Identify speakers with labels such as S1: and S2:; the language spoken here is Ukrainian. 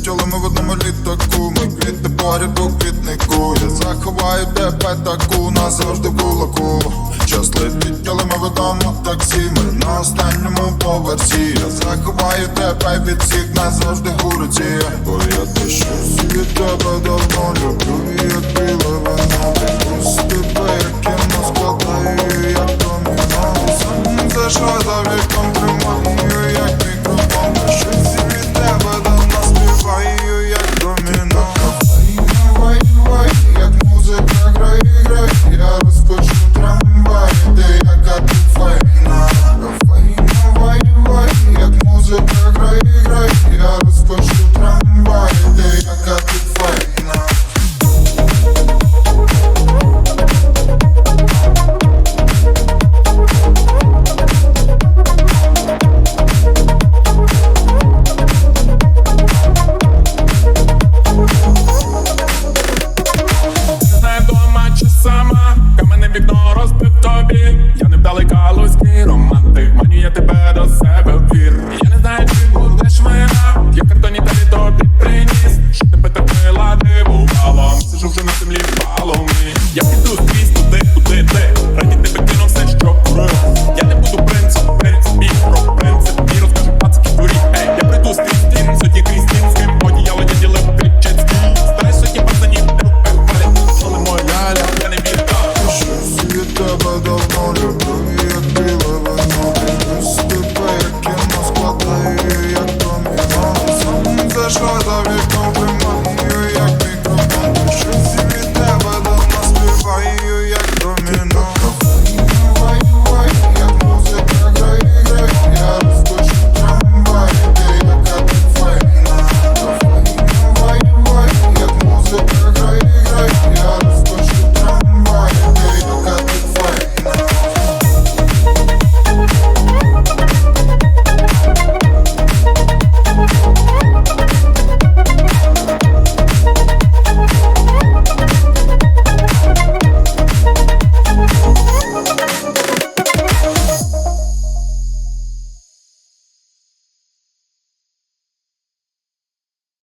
S1: летіли ми в одному літаку. Ми квіти поряд у квітнику. Я заховаю тебе таку назавжди в кулаку. Час летить, тілами в одному таксі. Ми на останньому поверсі. Я заховаю тебе від всіх назавжди у руці Бо я те що від тебе давно люблю Я піду